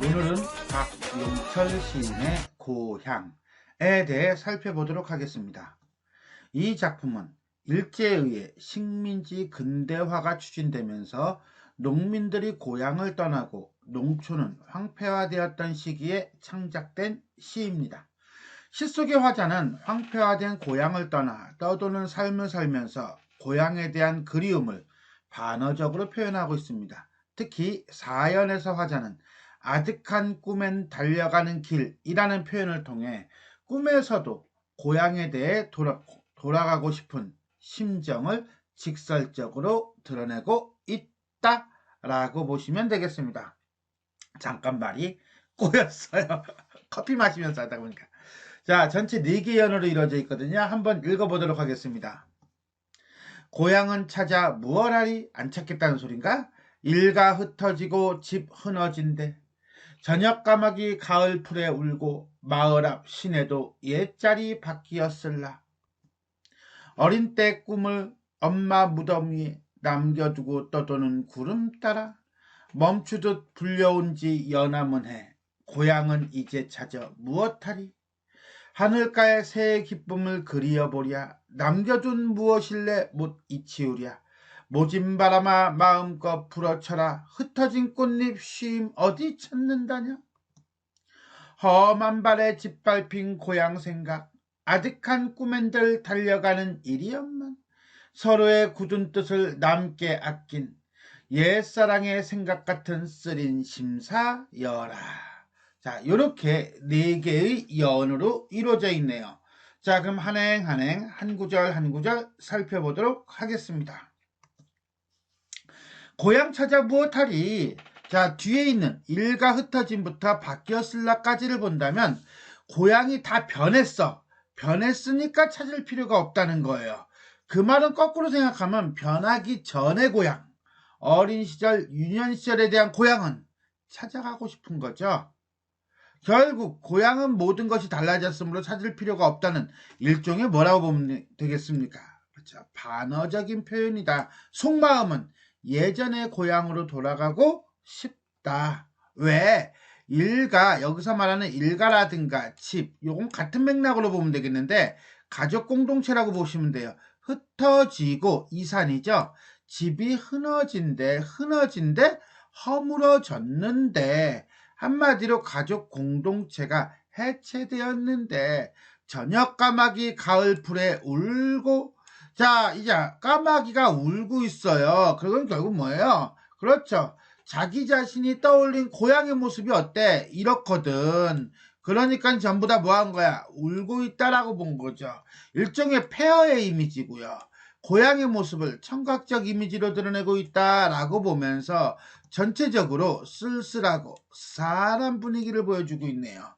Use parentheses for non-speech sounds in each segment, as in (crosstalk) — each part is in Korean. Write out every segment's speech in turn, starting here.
오늘은 박용철 시인의 고향에 대해 살펴보도록 하겠습니다. 이 작품은 일제에 의해 식민지 근대화가 추진되면서 농민들이 고향을 떠나고 농촌은 황폐화되었던 시기에 창작된 시입니다. 시 속의 화자는 황폐화된 고향을 떠나 떠도는 삶을 살면서 고향에 대한 그리움을 반어적으로 표현하고 있습니다. 특히 사연에서 화자는 아득한 꿈엔 달려가는 길이라는 표현을 통해 꿈에서도 고향에 대해 돌아, 돌아가고 싶은 심정을 직설적으로 드러내고 있다 라고 보시면 되겠습니다. 잠깐 말이 꼬였어요. (laughs) 커피 마시면서 하다 보니까. 자, 전체 4개 연으로 이루어져 있거든요. 한번 읽어보도록 하겠습니다. 고향은 찾아 무얼하리 안 찾겠다는 소린가? 일가 흩어지고 집 흐너진데 저녁 까마귀 가을 풀에 울고 마을 앞 시내도 옛자리 바뀌었을라. 어린 때 꿈을 엄마 무덤 위에 남겨두고 떠도는 구름 따라 멈추듯 불려온 지 여남은 해 고향은 이제 찾아 무엇하리? 하늘가의 새의 기쁨을 그리어보랴. 남겨둔 무엇일래 못 잊히우랴 모진 바람아 마음껏 불어쳐라. 흩어진 꽃잎 쉼 어디 찾는다냐? 험한 발에 짓밟힌 고향 생각. 아득한 꿈엔들 달려가는 일이었만. 서로의 굳은 뜻을 남게 아낀 옛사랑의 생각 같은 쓰린 심사여라. 자 요렇게 네 개의 연으로 이루어져 있네요. 자 그럼 한행 한행 한 구절 한 구절 살펴보도록 하겠습니다 고향 찾아 무엇하리? 자, 뒤에 있는 일가 흩어짐부터 바뀌었을라까지를 본다면 고향이 다 변했어. 변했으니까 찾을 필요가 없다는 거예요. 그 말은 거꾸로 생각하면 변하기 전의 고향, 어린 시절, 유년 시절에 대한 고향은 찾아가고 싶은 거죠. 결국 고향은 모든 것이 달라졌으므로 찾을 필요가 없다는 일종의 뭐라고 보면 되겠습니까? 그렇죠. 반어적인 표현이다. 속마음은 예전의 고향으로 돌아가고 싶다. 왜? 일가, 여기서 말하는 일가라든가 집, 요건 같은 맥락으로 보면 되겠는데, 가족 공동체라고 보시면 돼요. 흩어지고 이산이죠. 집이 흐어진데, 흐어진데, 허물어졌는데, 한마디로 가족 공동체가 해체되었는데, 저녁 까마귀 가을 풀에 울고 자, 이제 까마귀가 울고 있어요. 그건 결국 뭐예요? 그렇죠. 자기 자신이 떠올린 고향의 모습이 어때? 이렇거든. 그러니까 전부 다 뭐 한 거야? 울고 있다라고 본 거죠. 일종의 폐허의 이미지고요. 고향의 모습을 청각적 이미지로 드러내고 있다라고 보면서 전체적으로 쓸쓸하고 사람 분위기를 보여주고 있네요.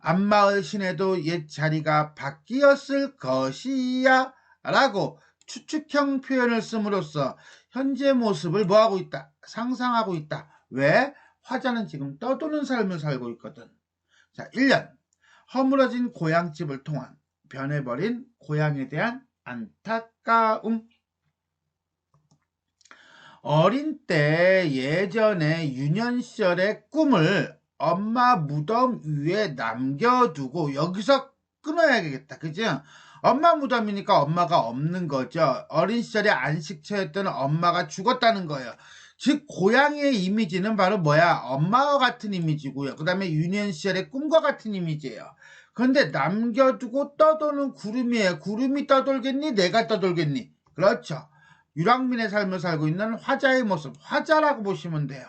안마을 시내도 옛 자리가 바뀌었을 것이야 라고 추측형 표현을 씀으로써 현재 모습을 뭐하고 있다? 상상하고 있다. 왜? 화자는 지금 떠도는 삶을 살고 있거든. 자, 1년. 허물어진 고향집을 통한 변해버린 고향에 대한 안타까움. 어린 때 예전에 유년 시절의 꿈을 엄마 무덤 위에 남겨두고 여기서 끊어야겠다. 그죠? 엄마 무덤이니까 엄마가 없는 거죠. 어린 시절에 안식처였던 엄마가 죽었다는 거예요. 즉 고향의 이미지는 바로 뭐야? 엄마와 같은 이미지고요. 그 다음에 유년 시절의 꿈과 같은 이미지예요. 그런데 남겨두고 떠도는 구름이에요. 구름이 떠돌겠니? 내가 떠돌겠니? 그렇죠. 유랑민의 삶을 살고 있는 화자의 모습, 화자라고 보시면 돼요.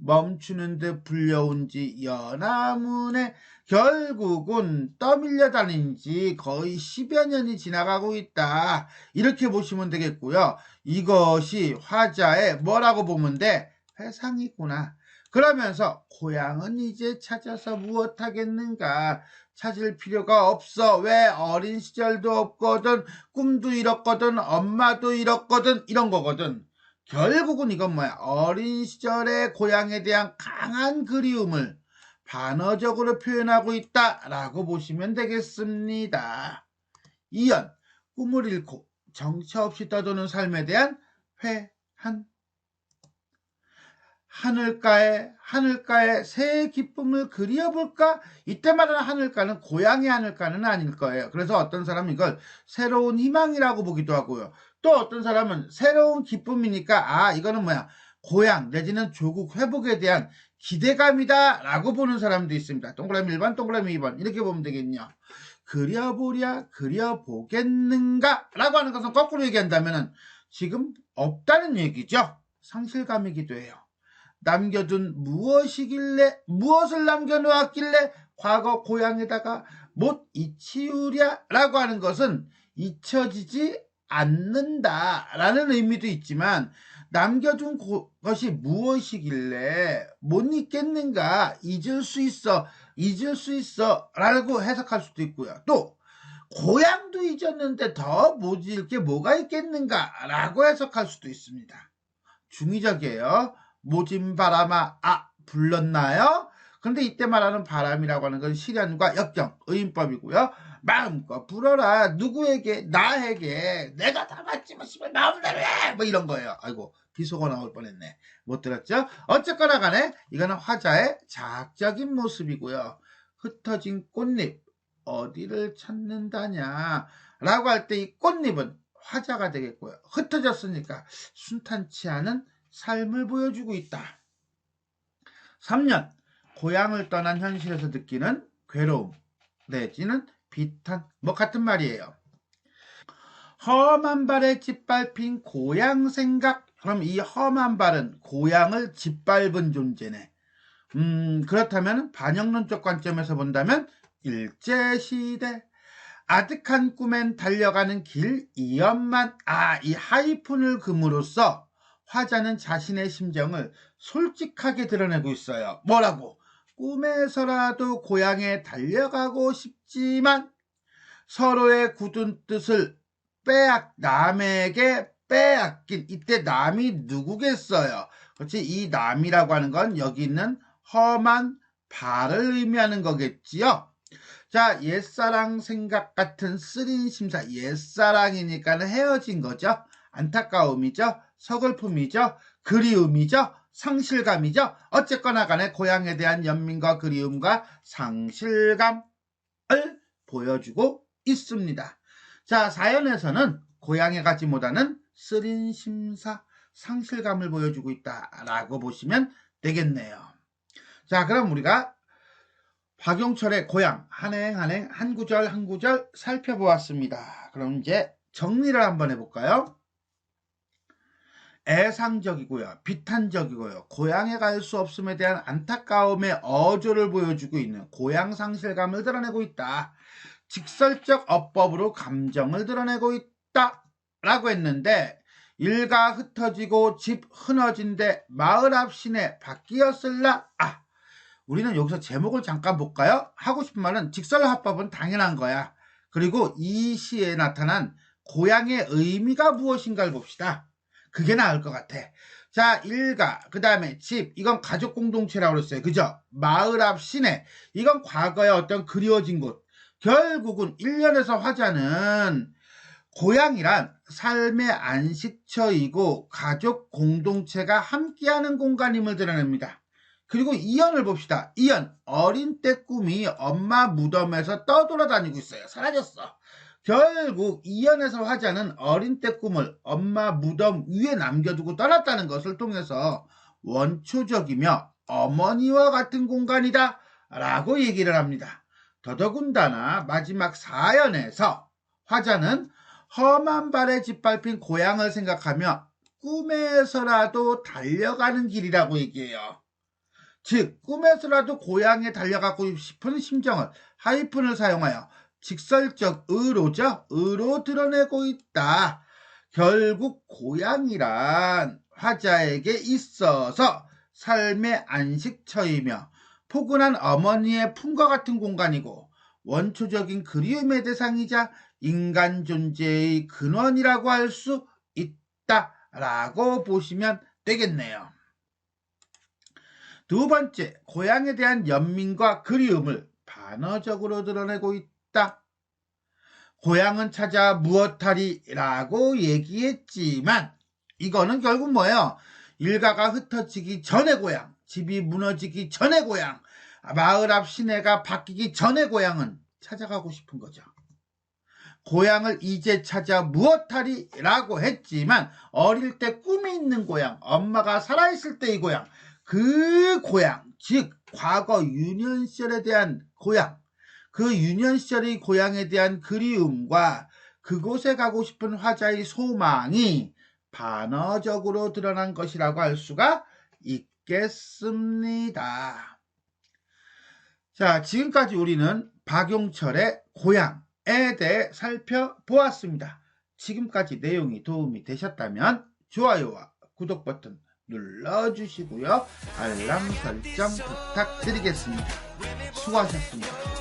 멈추는 듯 불려온 지 연화문에 결국은 떠밀려 다닌 지 거의 10여 년이 지나가고 있다. 이렇게 보시면 되겠고요. 이것이 화자의 뭐라고 보면 돼? 회상이구나. 그러면서 고향은 이제 찾아서 무엇 하겠는가? 찾을 필요가 없어. 왜 어린 시절도 없거든. 꿈도 잃었거든. 엄마도 잃었거든. 이런 거거든. 결국은 이건 뭐야? 어린 시절의 고향에 대한 강한 그리움을 반어적으로 표현하고 있다라고 보시면 되겠습니다. 2연 꿈을 잃고 정처 없이 떠도는 삶에 대한 회한 하늘가에 하늘가에 새의 기쁨을 그리어볼까? 이때 말하는 하늘가는 고향의 하늘가는 아닐 거예요. 그래서 어떤 사람은 이걸 새로운 희망이라고 보기도 하고요. 또 어떤 사람은 새로운 기쁨이니까 아 이거는 뭐야 고향 내지는 조국 회복에 대한 기대감이다 라고 보는 사람도 있습니다. 동그라미 1번 동그라미 2번 이렇게 보면 되겠냐 그려보랴 그려보겠는가 라고 하는 것은 거꾸로 얘기한다면 지금 없다는 얘기죠. 상실감이기도 해요. 남겨둔 무엇이길래 무엇을 남겨놓았길래 과거 고향에다가 못 잊히우랴 라고 하는 것은 잊혀지지 않는다라는 의미도 있지만 남겨둔 것이 무엇이길래 못 잊겠는가? 잊을 수 있어 잊을 수 있어 라고 해석할 수도 있고요. 또 고향도 잊었는데 더 못 잊을 게 뭐가 있겠는가? 라고 해석할 수도 있습니다. 중의적이에요. 모진 바람아 아 불렀나요? 그런데 이때 말하는 바람이라고 하는 건 실현과 역경, 의인법이고요. 마음껏 불어라. 누구에게? 나에게. 내가 다 맞지 뭐 씨발 마음대로 해. 뭐 이런 거예요. 아이고 비속어 나올 뻔했네. 못 들었죠? 어쨌거나 간에 이거는 화자의 자학적인 모습이고요. 흩어진 꽃잎 어디를 찾는다냐 라고 할 때 이 꽃잎은 화자가 되겠고요. 흩어졌으니까 순탄치 않은 삶을 보여주고 있다. 3년 고향을 떠난 현실에서 느끼는 괴로움 내지는 비탄 뭐 같은 말이에요. 험한 발에 짓밟힌 고향 생각 그럼 이 험한 발은 고향을 짓밟은 존재네. 음 그렇다면 반영론적 관점에서 본다면 일제시대 아득한 꿈엔 달려가는 길 이연만 아 이 하이픈을 금으로써 화자는 자신의 심정을 솔직하게 드러내고 있어요. 뭐라고? 꿈에서라도 고향에 달려가고 싶지만 서로의 굳은 뜻을 빼앗 남에게 빼앗긴 이때 남이 누구겠어요? 그렇지 이 남이라고 하는 건 여기 있는 험한 발을 의미하는 거겠지요. 자 옛사랑 생각 같은 쓰린 심사 옛사랑이니까는 헤어진 거죠. 안타까움이죠. 서글픔이죠. 그리움이죠. 상실감이죠. 어쨌거나 간에 고향에 대한 연민과 그리움과 상실감을 보여주고 있습니다. 자, 사연에서는 고향에 가지 못하는 쓰린 심사, 상실감을 보여주고 있다라고 보시면 되겠네요. 자, 그럼 우리가 박용철의 고향 한행 한행 한 구절 한 구절 살펴보았습니다. 그럼 이제 정리를 한번 해볼까요? 애상적이고요. 비탄적이고요. 고향에 갈 수 없음에 대한 안타까움의 어조를 보여주고 있는 고향 상실감을 드러내고 있다. 직설적 어법으로 감정을 드러내고 있다. 라고 했는데 일가 흩어지고 집 흐너진데 마을 앞 시내 바뀌었을라. 아, 우리는 여기서 제목을 잠깐 볼까요? 하고 싶은 말은 직설합법은 당연한 거야. 그리고 이 시에 나타난 고향의 의미가 무엇인가를 봅시다. 그게 나을 것 같아. 자, 일가, 그 다음에 집, 이건 가족 공동체라고 그랬어요. 그죠? 마을 앞 시내, 이건 과거의 어떤 그리워진 곳. 결국은 1년에서 화자는 고향이란 삶의 안식처이고 가족 공동체가 함께하는 공간임을 드러냅니다. 그리고 이연을 봅시다. 이연, 어린 때 꿈이 엄마 무덤에서 떠돌아다니고 있어요. 사라졌어. 결국 이연에서 화자는 어린 때 꿈을 엄마 무덤 위에 남겨두고 떠났다는 것을 통해서 원초적이며 어머니와 같은 공간이다 라고 얘기를 합니다. 더더군다나 마지막 사연에서 화자는 험한 발에 짓밟힌 고향을 생각하며 꿈에서라도 달려가는 길이라고 얘기해요. 즉 꿈에서라도 고향에 달려가고 싶은 심정을 하이픈을 사용하여 직설적 의로죠. 의로 드러내고 있다. 결국 고향이란 화자에게 있어서 삶의 안식처이며 포근한 어머니의 품과 같은 공간이고 원초적인 그리움의 대상이자 인간 존재의 근원이라고 할 수 있다라고 보시면 되겠네요. 두 번째, 고향에 대한 연민과 그리움을 반어적으로 드러내고 있다. 있다. 고향은 찾아 무엇하리라고 얘기했지만 이거는 결국 뭐예요? 일가가 흩어지기 전의 고향, 집이 무너지기 전의 고향, 마을 앞 시내가 바뀌기 전의 고향은 찾아가고 싶은 거죠. 고향을 이제 찾아 무엇하리? 라고 했지만 어릴 때 꿈이 있는 고향, 엄마가 살아있을 때의 고향, 그 고향, 즉 과거 유년 시절에 대한 고향, 그 유년 시절의 고향에 대한 그리움과 그곳에 가고 싶은 화자의 소망이 반어적으로 드러난 것이라고 할 수가 있겠습니다. 자, 지금까지 우리는 박용철의 고향에 대해 살펴보았습니다. 지금까지 내용이 도움이 되셨다면 좋아요와 구독 버튼 눌러주시고요. 알람 설정 부탁드리겠습니다. 수고하셨습니다.